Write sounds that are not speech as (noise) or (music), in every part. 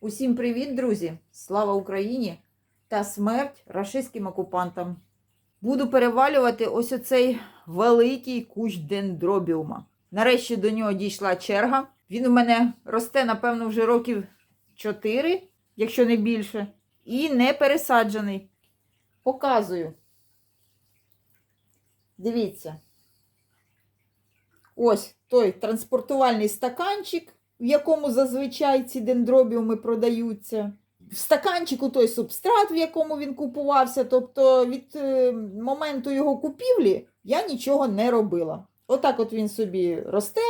Усім привіт, друзі! Слава Україні та смерть рашистським окупантам. Буду перевалювати ось оцей великий кущ дендробіума. Нарешті до нього дійшла черга. Він у мене росте, напевно, вже років 4, якщо не більше, і не пересаджений. Показую. Дивіться. Ось той транспортувальний стаканчик, в якому зазвичай ці дендробіуми продаються. В стаканчику той субстрат, в якому він купувався. Тобто від е, моменту його купівлі я нічого не робила. Отак от він собі росте.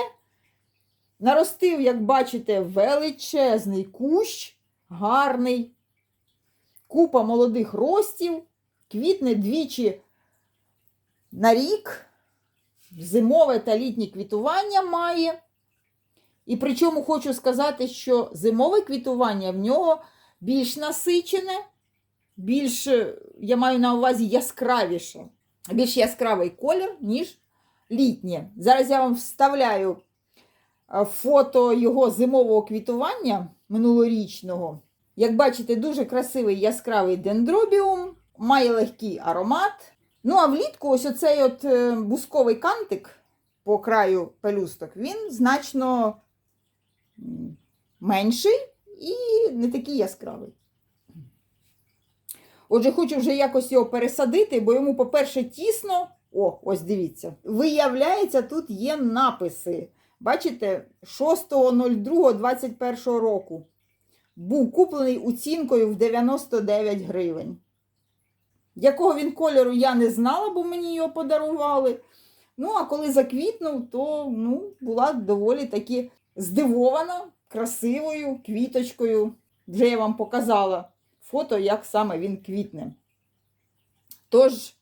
Наростив, як бачите, величезний кущ, гарний, купа молодих ростів, квітне двічі на рік, зимове та літнє квітування має. І причому хочу сказати, що зимове квітування в нього більш насичене, більш, я маю на увазі яскравіше, більш яскравий колір, ніж літнє. Зараз я вам вставляю е, фото його зимового квітування минулорічного. Як бачите, дуже красивий яскравий дендробіум, має легкий аромат. Ну, а влітку ось оцей от е, бусковий кантик по краю пелюсток, він значно менший і не такий яскравий. Отже, хочу вже якось його пересадити, бо йому, по-перше, тісно. О, ось дивіться. Виявляється, тут є написи. Бачите, 6.02.21 року. Був куплений оцінкою в 99 гривень. Якого він кольору, я не знала, бо мені його подарували. Ну, а коли заквітнув, то ну, була доволі таки здивована красивою квіточкою. Вже я вам показала фото, як саме він квітне. Тож,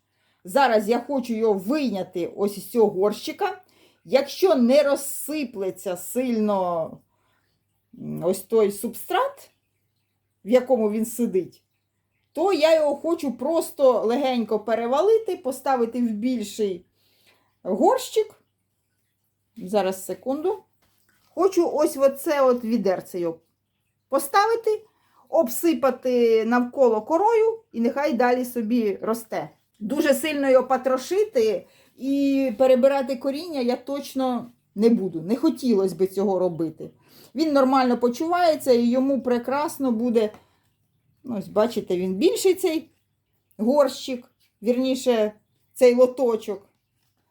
зараз я хочу його вийняти ось із цього горщика. Якщо не розсиплеться сильно ось той субстрат, в якому він сидить, то я його хочу просто легенько перевалити, поставити в більший горщик. Зараз секунду. Хочу ось оце от відерце його поставити, обсипати навколо корою і нехай далі собі росте. Дуже сильно його потрошити і перебирати коріння я точно не буду. Не хотілося би цього робити. Він нормально почувається і йому прекрасно буде. Ось, бачите, він більший цей горщик, вірніше, цей лоточок,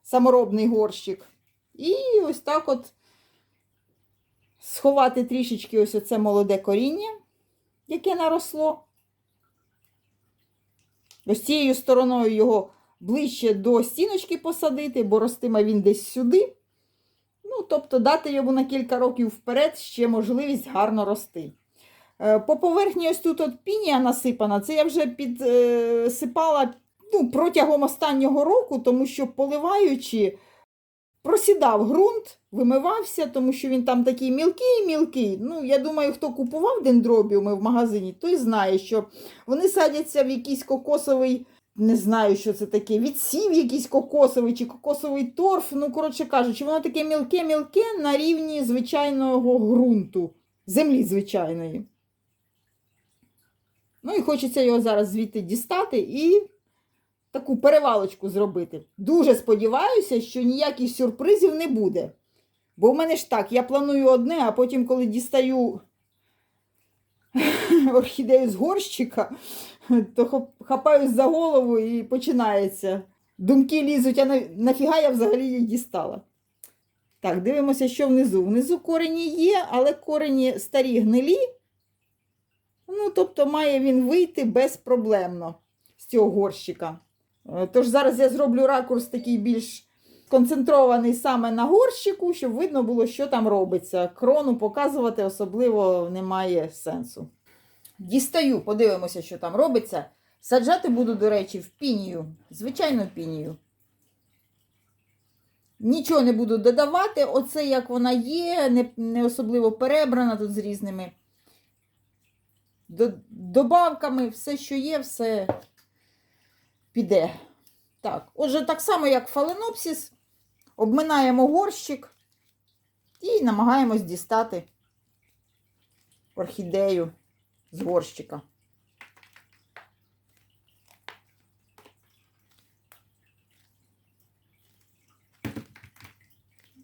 саморобний горщик. І ось так от сховати трішечки ось оце молоде коріння, яке наросло. Ось цією стороною його ближче до стіночки посадити, бо ростиме він десь сюди. Ну, тобто, дати йому на кілька років вперед ще можливість гарно рости. Е, По поверхні ось тут от пінія насипана, це я вже підсипала ну, протягом останнього року, тому що поливаючи, просідав ґрунт, вимивався, тому що він там такий мілкий-мілкий. Ну, я думаю, хто купував дендробіуми в магазині, той знає, що вони садяться в якийсь кокосовий, не знаю, що це таке, відсів якийсь кокосовий чи кокосовий торф. Ну, коротше кажучи, воно таке мілке-мілке на рівні звичайного ґрунту, землі звичайної. Ну і хочеться його зараз звідти дістати і таку перевалочку зробити. Дуже сподіваюся, що ніяких сюрпризів не буде. Бо в мене ж так, я планую одне, а потім, коли дістаю (laughs) орхідею з горщика, то хапаюсь за голову і починається. Думки лізуть, а нафіга я взагалі її дістала. Так, дивимося, що внизу. Внизу корені є, але корені старі гнилі. Ну, тобто має він вийти безпроблемно з цього горщика. Е, Тож зараз я зроблю ракурс такий більш концентрований саме на горщику, щоб видно було, що там робиться. Крону показувати особливо немає сенсу. Дістаю, подивимося, що там робиться. Саджати буду, до речі, в пінію. Звичайно, пінію. Нічого не буду додавати. Оце як вона є, не, не особливо перебрана тут з різними добавками. Все, що є, все піде. Так, отже, так само, як фаленопсис, обминаємо горщик і намагаємось дістати орхідею з горщика.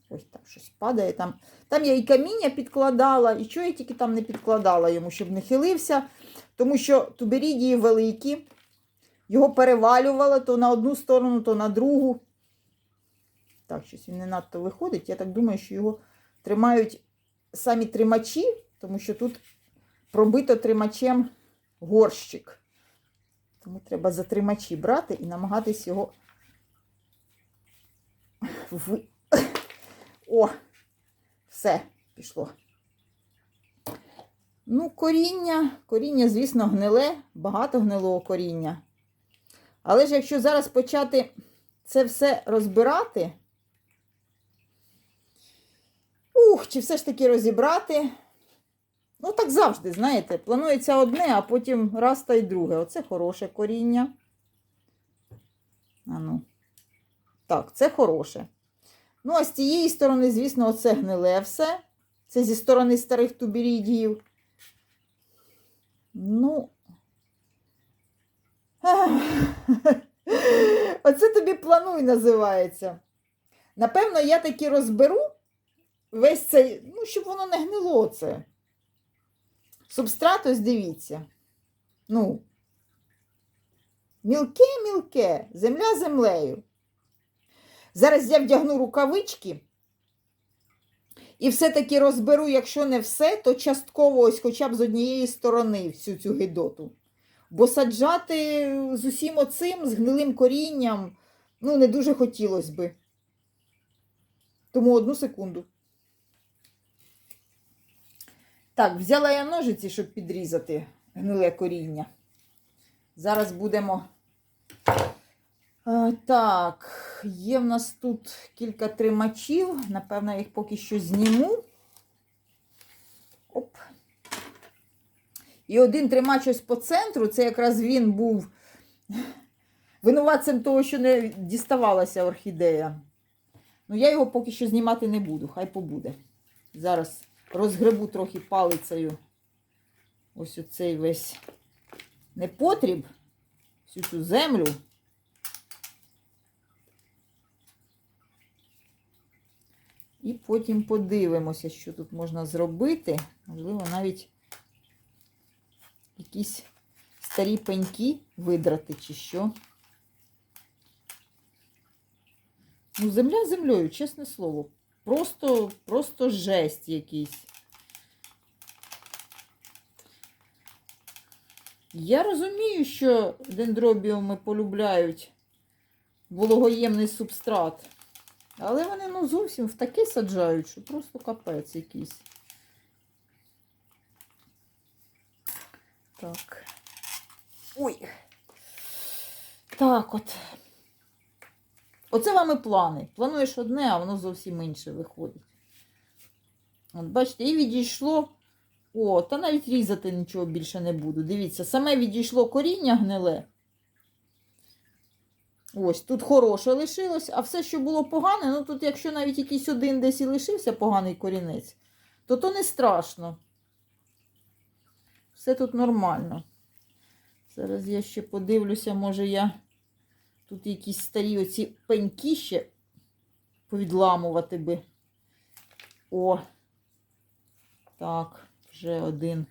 Ось там щось падає. Там, там я і каміння підкладала, і що я тільки там не підкладала йому, щоб не хилився. Тому що туберідії великі, його перевалювало то на одну сторону, то на другу. Так, щось він не надто виходить. Я так думаю, що його тримають самі тримачі, тому що тут пробито тримачем горщик. Тому треба за тримачі брати і намагатись його. Ви... О, все, пішло. Ну, коріння, коріння, звісно, гниле, багато гнилого коріння. Але ж якщо зараз почати це все розбирати, ух, чи все ж таки розібрати, ну так завжди, знаєте, планується одне, а потім раз та й друге. Оце хороше коріння. А ну. Так, це хороше. Ну, а з тієї сторони, звісно, оце гниле все. Це зі сторони старих туберідіїв. Ну. (laughs) Оце тобі плануй називається. Напевно, я таки розберу весь цей, ну, щоб воно не гнило це. Субстрат, ось дивіться. Ну, мілке-мілке, земля землею. Зараз я вдягну рукавички і все-таки розберу, якщо не все, то частково ось хоча б з однієї сторони всю цю гидоту. Бо саджати з усім оцим, з гнилим корінням, ну, не дуже хотілося би. Тому одну секунду. Так, взяла я ножиці, щоб підрізати гниле коріння. Зараз будемо. Так, є в нас тут кілька тримачів. Напевно, я їх поки що зніму. Оп. І один тримач ось по центру, це якраз він був винуватцем того, що не діставалася орхідея. Ну, я його поки що знімати не буду, хай побуде. Зараз розгребу трохи палицею ось оцей весь непотріб, всю цю землю. І потім подивимося, що тут можна зробити. Можливо, навіть якісь старі пеньки видрати, чи що. Ну, земля землею, чесне слово. Просто, просто жесть якийсь. Я розумію, що дендробіуми полюбляють вологоємний субстрат. Але вони ну, зовсім в таке саджають, що просто капець якийсь. Так. Ой. Так от. Оце вам і плани. Плануєш одне, а воно зовсім інше виходить. От бачите, і відійшло. О, та навіть різати нічого більше не буду. Дивіться, саме відійшло коріння гниле. Ось, тут хороше лишилось, а все, що було погане, ну тут, якщо навіть якийсь один десь і лишився поганий корінець, то то не страшно. Все тут нормально. Зараз я ще подивлюся, може я тут якісь старі оці пеньки ще повідламувати би. О, так, вже один.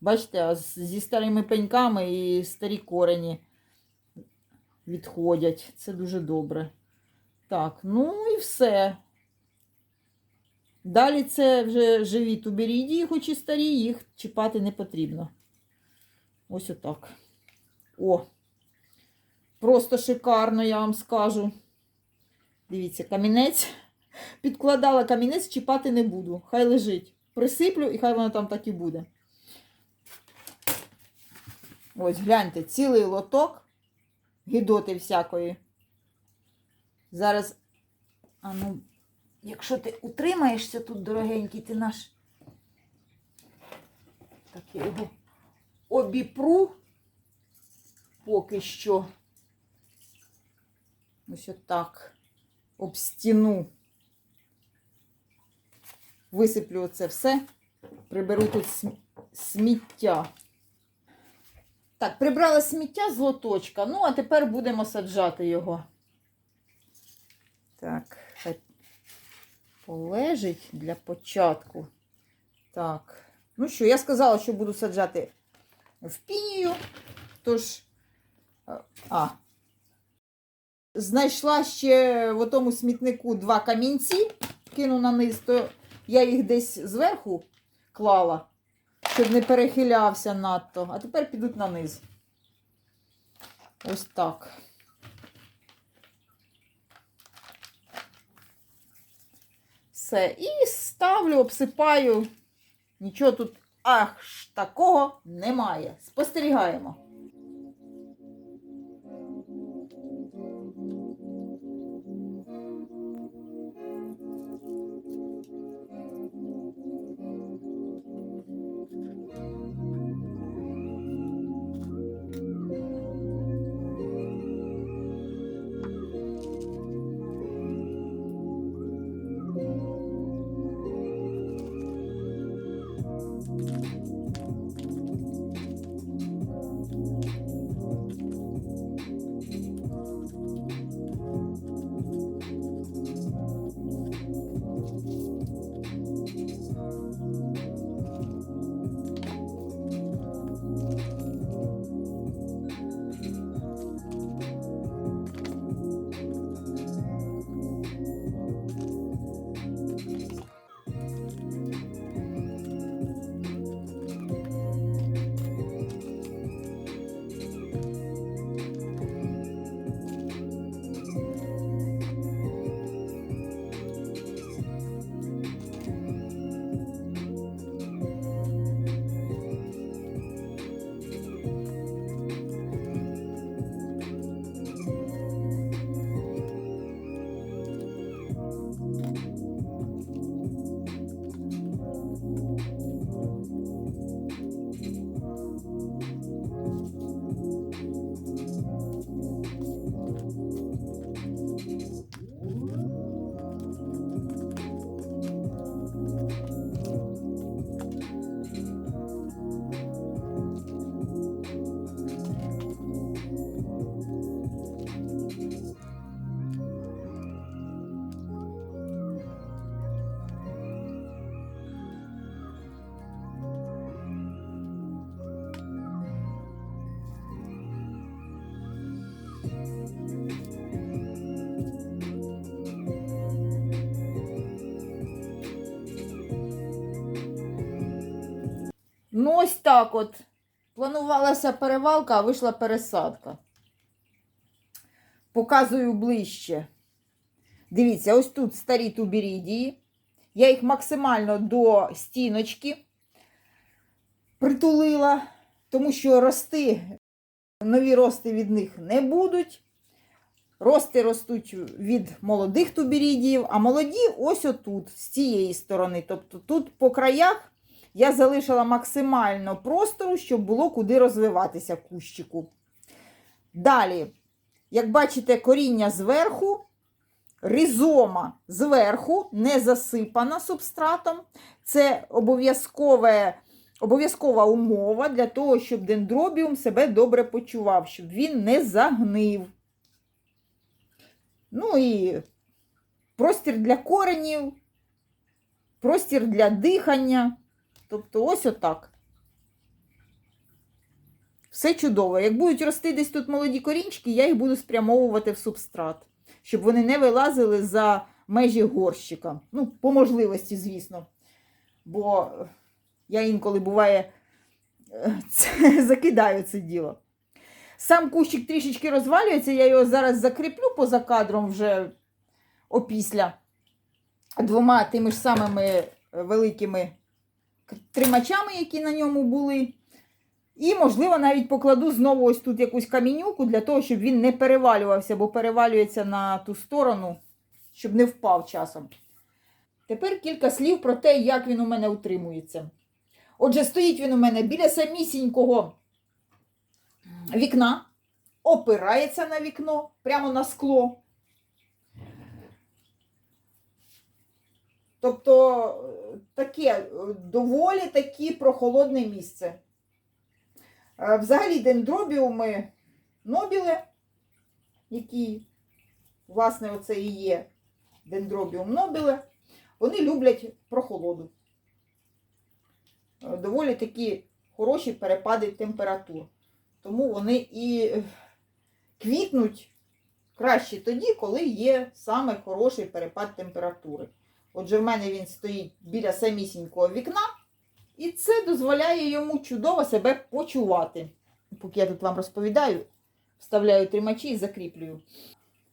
Бачите, зі старими пеньками і старі корені відходять. Це дуже добре. Так, ну і все. Далі це вже живі туберідії, хоч і старі, їх чіпати не потрібно. Ось отак. О! Просто шикарно, я вам скажу. Дивіться, камінець. Підкладала камінець, чіпати не буду. Хай лежить. Присиплю і хай воно там так і буде. Ось, гляньте, цілий лоток гідоти всякої. Зараз, а ну, якщо ти утримаєшся тут, дорогенький, ти наш. Так, я його обіпру поки що. Ось отак. Об стіну. Висиплю оце все. Приберу тут сміття. Так, прибрала сміття з лоточка. Ну, а тепер будемо саджати його. Так, хай полежить для початку. Так. Ну що, я сказала, що буду саджати в пінію. Тож, е, а, знайшла ще в тому смітнику два камінці, кину на низ, то я їх десь зверху клала, щоб не перехилявся надто. А тепер підуть на низ. Ось так. Все. І ставлю, обсипаю. Нічого тут аж такого немає. Спостерігаємо. Ну, ось так от. Планувалася перевалка, а вийшла пересадка. Показую ближче. Дивіться, ось тут старі туберідії. Я їх максимально до стіночки притулила, тому що рости, нові рости від них не будуть. Рости ростуть від молодих туберідіїв, а молоді ось отут, з цієї сторони. Тобто тут по краях я залишила максимально простору, щоб було куди розвиватися кущику. Далі, як бачите, коріння зверху, ризома зверху, не засипана субстратом. Це обов'язкове. Обов'язкова умова для того, щоб дендробіум себе добре почував, щоб він не загнив. Ну і простір для коренів, простір для дихання. Тобто ось отак. Все чудово. Як будуть рости десь тут молоді корінчики, я їх буду спрямовувати в субстрат, щоб вони не вилазили за межі горщика. Ну, по можливості, звісно. Бо я інколи буває це, (laughs) закидаю це діло. Сам кущик трішечки розвалюється, я його зараз закріплю поза кадром вже опісля двома тими ж самими великими тримачами, які на ньому були. І, можливо, навіть покладу знову ось тут якусь камінюку для того, щоб він не перевалювався, бо перевалюється на ту сторону, щоб не впав часом. Тепер кілька слів про те, як він у мене утримується. Отже, стоїть він у мене біля самісінького вікна, опирається на вікно, прямо на скло. Тобто е, таке е, доволі таки прохолодне місце. Е, Взагалі дендробіуми нобіле, які, власне, оце і є дендробіум нобіле, вони люблять прохолоду. Доволі такі хороші перепади температур. Тому вони і квітнуть краще тоді, коли є саме хороший перепад температури. Отже, в мене він стоїть біля самісінького вікна, і це дозволяє йому чудово себе почувати. Поки я тут вам розповідаю, вставляю тримачі і закріплюю.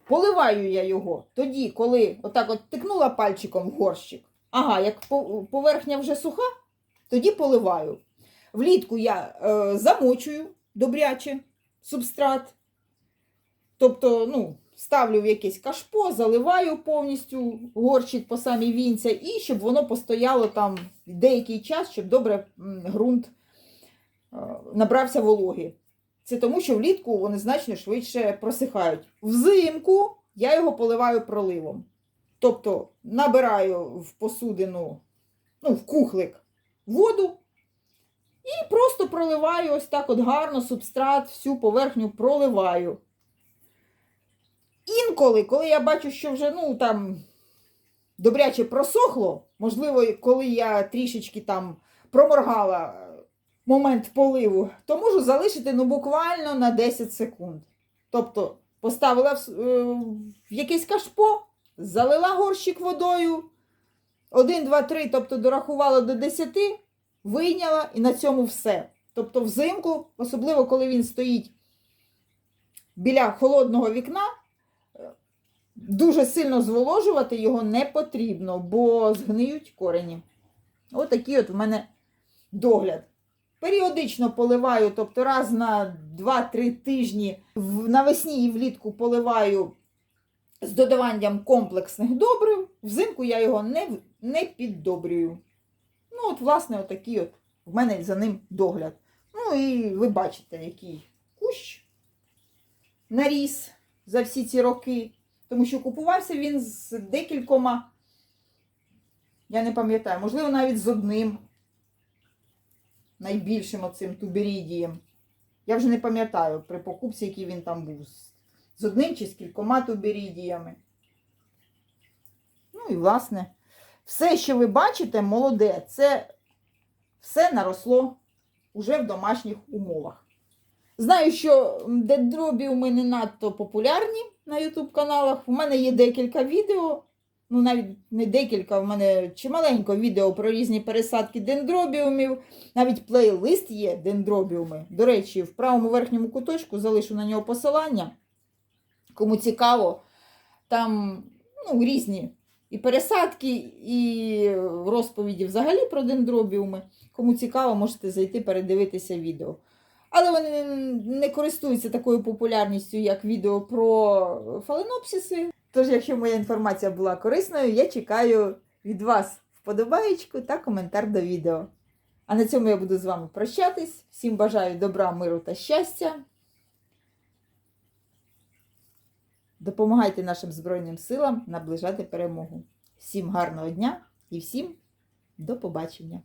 Поливаю я його тоді, коли отак от тикнула пальчиком в горщик. Ага, як поверхня вже суха, тоді поливаю. Влітку я е, замочую добряче субстрат. Тобто, ну, ставлю в якесь кашпо, заливаю повністю горщик по самій вінця, і щоб воно постояло там деякий час, щоб добре ґрунт е, набрався вологи. Це тому, що влітку вони значно швидше просихають. Взимку я його поливаю проливом. Тобто набираю в посудину, ну, в кухлик воду і просто проливаю ось так от гарно субстрат, всю поверхню проливаю. Інколи, коли я бачу, що вже ну, там добряче просохло, можливо, коли я трішечки там проморгала е, момент поливу, то можу залишити ну, буквально на 10 секунд. Тобто поставила в, е, в якесь кашпо, залила горщик водою, 1, 2, 3, тобто дорахувала до 10, вийняла і на цьому все. Тобто взимку, особливо коли він стоїть біля холодного вікна, дуже сильно зволожувати його не потрібно, бо згниють корені. Отакий от в мене догляд. Періодично поливаю, тобто раз на 2-3 тижні навесні і влітку поливаю з додаванням комплексних добрив. Взимку я його не, не піддобрюю. Ну, от, власне, отакий от в мене за ним догляд. Ну і ви бачите, який кущ наріс за всі ці роки. Тому що купувався він з декількома, я не пам'ятаю, можливо, навіть з одним найбільшим оцим туберідієм. Я вже не пам'ятаю при покупці, який він там був. з- одним чи з кількома туберідіями. Ну і, власне, все, що ви бачите, молоде, це все наросло уже в домашніх умовах. Знаю, що дендробіуми не надто популярні на YouTube каналах. У мене є декілька відео. Ну, навіть не декілька, в мене чималенько відео про різні пересадки дендробіумів. Навіть плейлист є дендробіуми. До речі, в правому верхньому куточку залишу на нього посилання. Кому цікаво, там ну, різні і пересадки, і розповіді взагалі про дендробіуми. Кому цікаво, можете зайти передивитися відео. Але вони не користуються такою популярністю, як відео про фаленопсиси. Тож, якщо моя інформація була корисною, я чекаю від вас вподобаєчку та коментар до відео. А на цьому я буду з вами прощатись. Всім бажаю добра, миру та щастя. Допомагайте нашим Збройним силам наближати перемогу. Всім гарного дня і всім до побачення!